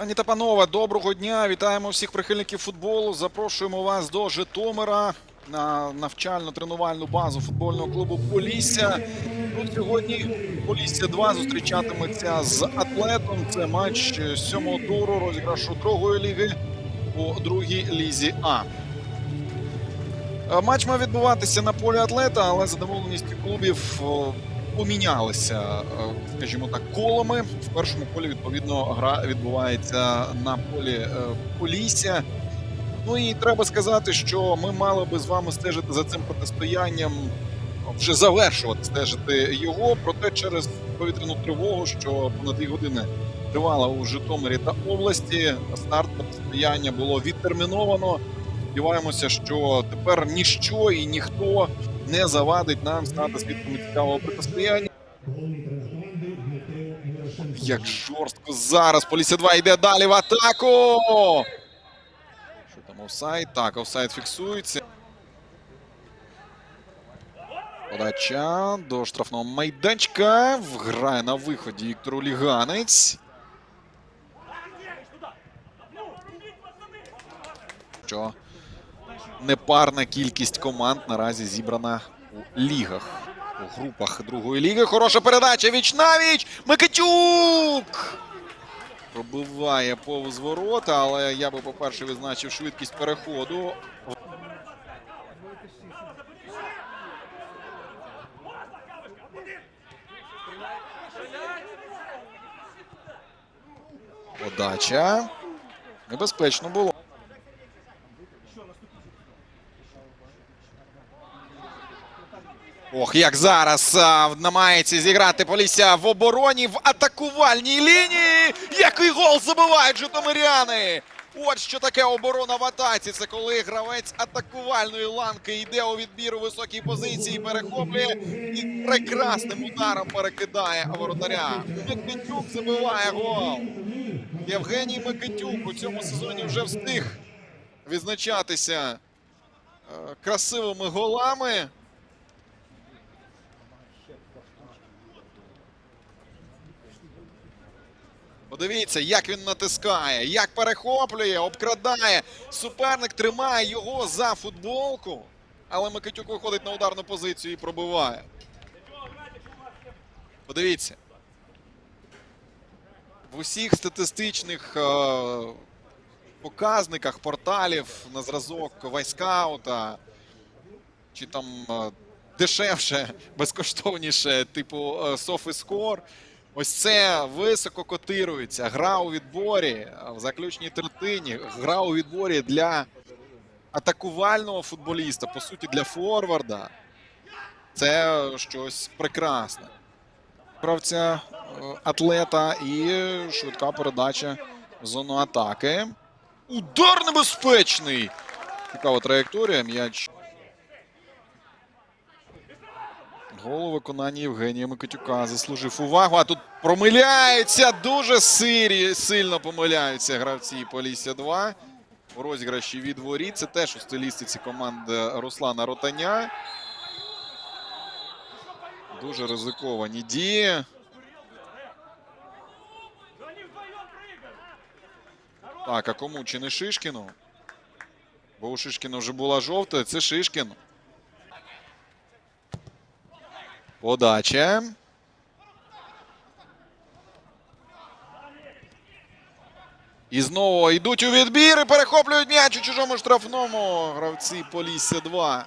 Пані та панове, доброго дня! Вітаємо всіх прихильників футболу. Запрошуємо вас до Житомира на навчально-тренувальну базу футбольного клубу Полісся. Тут сьогодні Полісся 2 зустрічатиметься з атлетом. Це матч сьомого туру розіграшу другої ліги у другій лізі А. Е, Матч має відбуватися на полі атлета, але задоволеність клубів помінялися, е, скажімо так, колами. В першому колі відповідно гра відбувається на полі е, Полісся. Ну і треба сказати, що ми мали би з вами стежити за цим протистоянням, вже завершувати стежити його. Проте через повітряну тривогу, що понад дві години тривала у Житомирі та області, старт протистояння було відтерміновано. Сподіваємося, що тепер ніщо і ніхто не завадить нам стати свідками цікавого протистояння. Як жорстко зараз Полісся 2 йде далі в атаку. Що там офсайд? Так, офсайд фіксується. Подача до штрафного майданчика. Вграє на виході Віктор Уліганець. Що непарна кількість команд наразі зібрана у лігах. У групах другої ліги. Хороша передача. Віч навіч. Микитюк! Пробиває повз ворота, але я би, по-перше, відзначив швидкість переходу. Подача. Небезпечно було. Ох, як зараз а, намагається зіграти Полісся в обороні в атакувальній лінії. Який гол забивають житомиряни! От що таке оборона в атаці. Це коли гравець атакувальної ланки йде у відбір у високій позиції, перехоплює і прекрасним ударом перекидає воротаря. Микитюк забиває гол. Євгеній Микитюк у цьому сезоні вже встиг відзначатися е, красивими голами. Подивіться, як він натискає, як перехоплює, обкрадає. Суперник тримає його за футболку, але Микитюк виходить на ударну позицію і пробиває. Подивіться. В усіх статистичних е, показниках порталів на зразок Вайскаута чи там е, дешевше, безкоштовніше, типу е, SofiScore, Ось це високо котирується. Гра у відборі в заключній третині. Гра у відборі для атакувального футболіста, по суті, для форварда. Це щось прекрасне. Гравця е, атлета і швидка передача в зону атаки. Удар небезпечний! Цікава траєкторія. М'яч. Гол у виконанні Євгенія Микитюка заслужив увагу. А тут промиляються дуже сирі, сильно помиляються гравці Полісся 2. У розіграші від воріт. Це теж у стилістиці команди Руслана Ротаня. Дуже ризиковані дії. Так, а кому чи не Шишкіну? Бо у Шишкіна вже була жовта. Це Шишкін. Подача. І знову йдуть у відбір і перехоплюють м'яч у чужому штрафному. Гравці Полісся 2.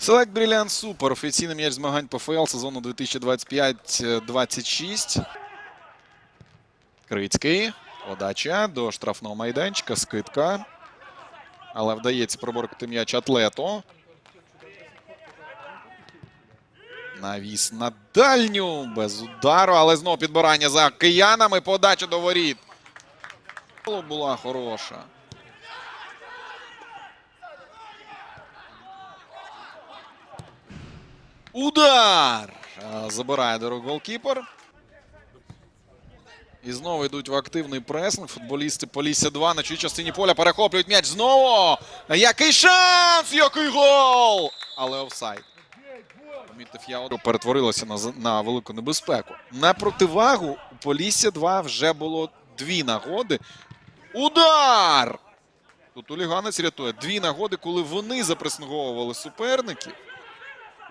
Select Brilliant Super. Офіційний м'яч змагань ПФЛ сезону 2025-26. Крицький. Подача до штрафного майданчика. Скидка. Але вдається проборкати м'яч атлету. Навіс на дальню. Без удару, але знову підбирання за киянами. Подача до воріт. Була хороша. Удар! Забирає дорогу голкіпер. І знову йдуть в активний пресинг. Футболісти Полісся 2 на чужій частині поля перехоплюють м'яч знову. Який шанс! Який гол! Але офсайд. помітив я, перетворилося на, на велику небезпеку. На противагу у Полісся 2 вже було дві нагоди. Удар! Тут Уліганець рятує дві нагоди, коли вони запресинговували суперників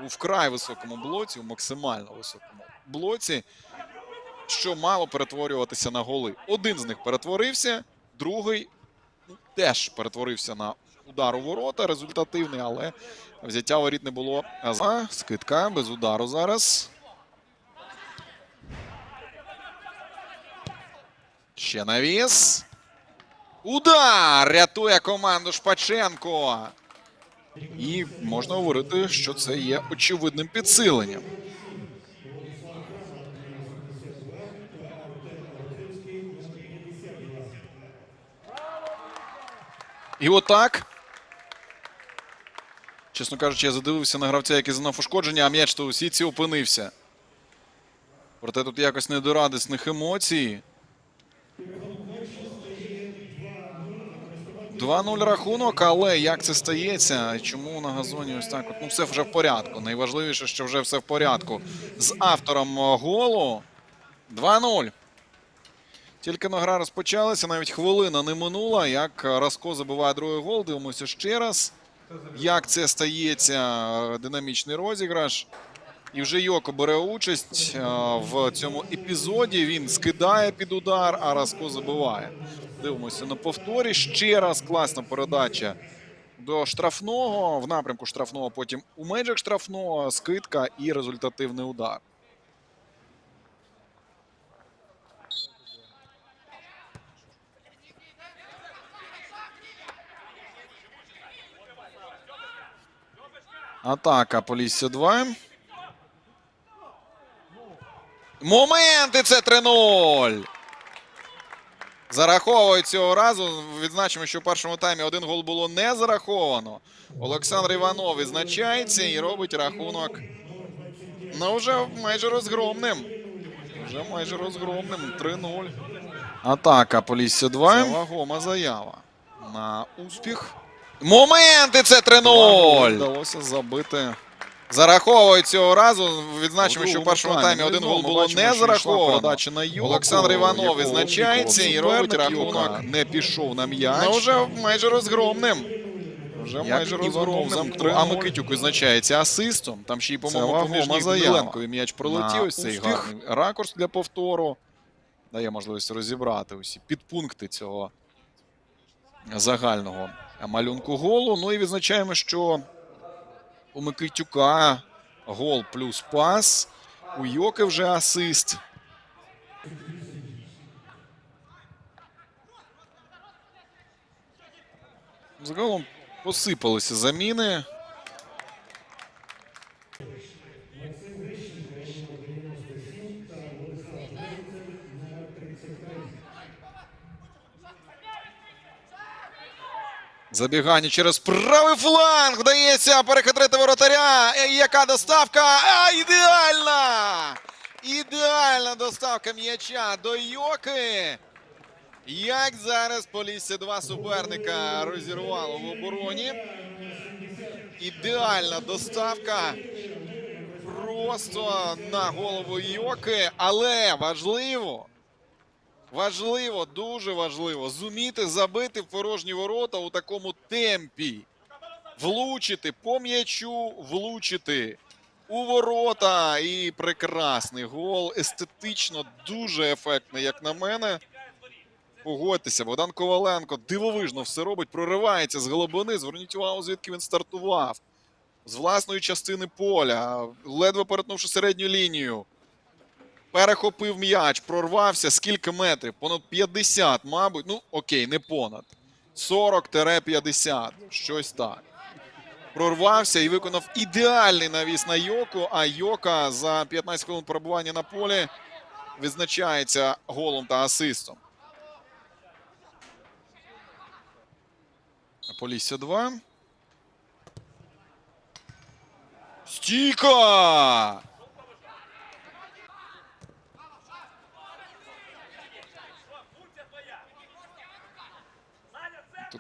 у вкрай високому блоці, у максимально високому блоці, що мало перетворюватися на голи. Один з них перетворився, другий теж перетворився на удар у ворота, результативний, але взяття воріт не було. Скидка без удару зараз. Ще навіс. Удар! Рятує команду Шпаченко. І можна говорити, що це є очевидним підсиленням. І отак. Чесно кажучи, я задивився на гравця, який зазнав ушкодження, а м'яч то у сітці опинився. Проте тут якось не до радісних емоцій. 2-0 рахунок, але як це стається? Чому на газоні ось так? От, ну, все вже в порядку. Найважливіше, що вже все в порядку. З автором е, голу 2-0. Тільки но гра розпочалася, навіть хвилина не минула. Як Раско забиває другий гол, дивимося ще раз. Як це стається, динамічний розіграш. І вже Йоко бере участь е, в цьому епізоді. Він скидає під удар, а Раско забиває. Дивимося на повторі. Ще раз класна передача до штрафного. В напрямку штрафного, потім у межах штрафного, скидка і результативний удар. Атака Полісся 2. Моменти це 3-0. Зараховують цього разу. Відзначимо, що в першому таймі один гол було не зараховано. Олександр Іванов відзначається і робить рахунок. Ну, вже майже розгромним. Вже майже розгромним. 3-0. Атака Полісся 2. Це вагома заява. На успіх. Моменти це 3-0. Вдалося забити. Зараховують цього разу. Відзначимо, що в першому таймі один гол було не зараховано. Олександр Іванов відзначається і робить рахунок. Не пішов на м'яч. Ну, вже майже розгромним. Вже майже розгромним. А Микитюк відзначається асистом. Там ще й, поміж ніг м'яч пролетів. Ось цей гарний ракурс для повтору. Дає можливість розібрати усі підпункти цього загального малюнку голу. Ну і відзначаємо, що у Микитюка гол плюс пас. У Йоки вже асист. Загалом посипалися заміни. Забігання через правий фланг. Вдається перехитрити воротаря. Е, Яка доставка? А, ідеальна! Ідеальна доставка м'яча до Йоки. Як зараз Полісся два суперника розірвало в обороні. Ідеальна доставка. Просто на голову Йоки. Але важливо. Важливо, дуже важливо зуміти забити в порожні ворота у такому темпі. Влучити по м'ячу, влучити у ворота. І прекрасний гол. Естетично дуже ефектний, як на мене. Погодьтеся, Богдан Коваленко дивовижно все робить, проривається з глибини. Зверніть увагу, звідки він стартував. З власної частини поля, ледве перетнувши середню лінію. Перехопив м'яч, прорвався. Скільки метрів? Понад 50, мабуть. Ну, окей, не понад. 40-50. Щось так. Прорвався і виконав ідеальний навіс на Йоку. А Йока за 15 хвилин перебування на полі відзначається голом та асистом. Полісся 2. Стійка!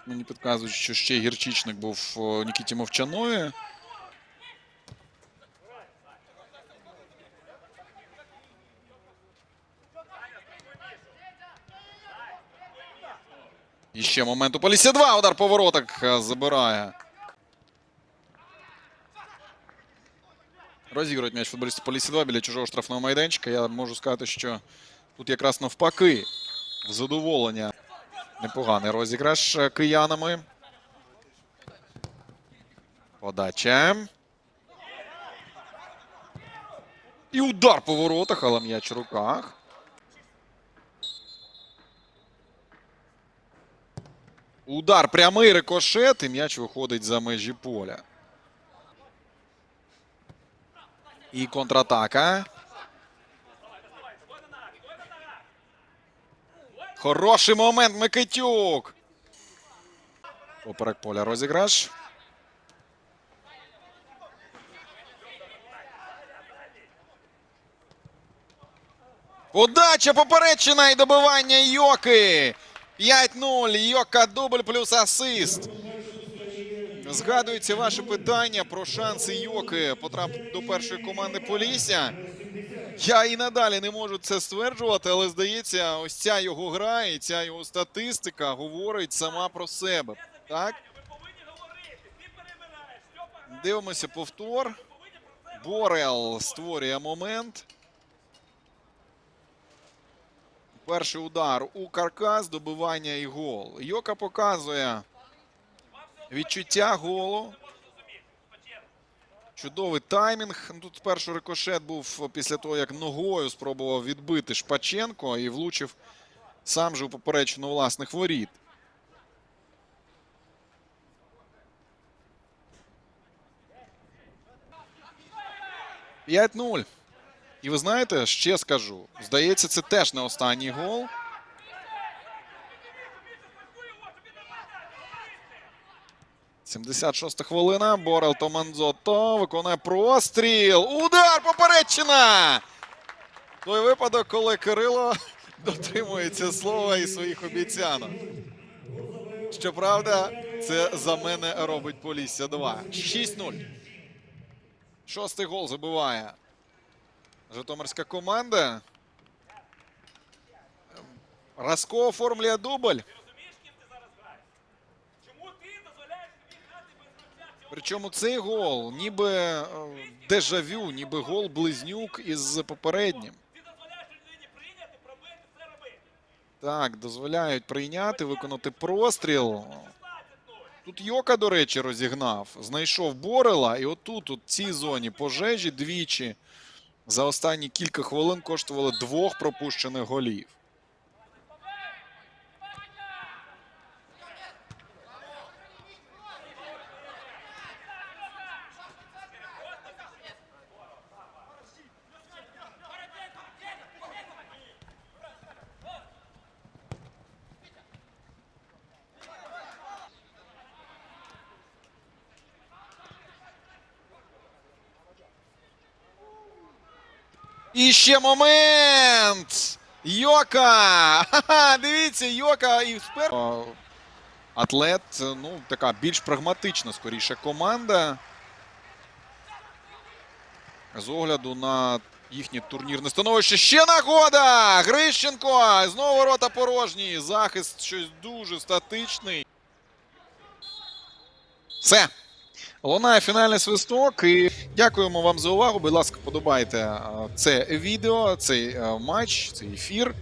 мені підказують, що ще гірчичник був е, Нікіті Мовчанові. І ще момент у Полісся 2. Удар повороток е, забирає. Розігрують м'яч футболісти Полісся 2 біля чужого штрафного майданчика. Я можу сказати, що тут якраз навпаки в задоволення. Непоганий розіграш киянами. Подача. І удар по воротах, але м'яч у руках. Удар прямий рикошет, і м'яч виходить за межі поля. І контратака. Хороший момент, Микитюк. Поперек поля розіграш. Подача поперечина і добивання Йоки. 5-0. Йока дубль плюс асист. Згадуються ваші питання про шанси Йоки потрапити до першої команди Полісся. Я і надалі не можу це стверджувати, але здається, ось ця його гра і ця його статистика говорить сама про себе. Так? Дивимося повтор. Борел створює момент. Перший удар у каркас, добивання і гол. Йока показує відчуття голу. Чудовий таймінг. Ну, Тут спершу рикошет був після того, як ногою спробував відбити Шпаченко і влучив сам же у поперечину власних воріт. П'ять нуль. І ви знаєте, ще скажу. Здається, це теж не останній гол. Сімдесят шоста хвилина. Борел Томанзото виконує простріл. Удар поперечина! Той випадок, коли Кирило дотримується слова і своїх обіцянок. Щоправда, це за мене робить Полісся 2. 6-0. Шостий гол забиває Житомирська команда. Раско оформлює дубль. Чому ти дозволяєш собі грати без гравця? Цього Причому цей гол ніби е, дежавю, ніби гол близнюк із попереднім. Так, дозволяють прийняти, виконати простріл. Тут Йока, до речі, розігнав. Знайшов Борела, і отут, у цій зоні пожежі двічі за останні кілька хвилин коштували двох пропущених голів. І ще момент! Йока! Ха-ха, дивіться, Йока і спер... Атлет, ну, така більш прагматична, скоріше, команда. З огляду на їхнє турнірне становище. Ще нагода! Грищенко! Знову ворота порожні. Захист щось дуже статичний. Все. Лунає фінальний свисток. І дякуємо вам за увагу. Будь ласка, подобайте е, це відео, цей е, матч, цей ефір.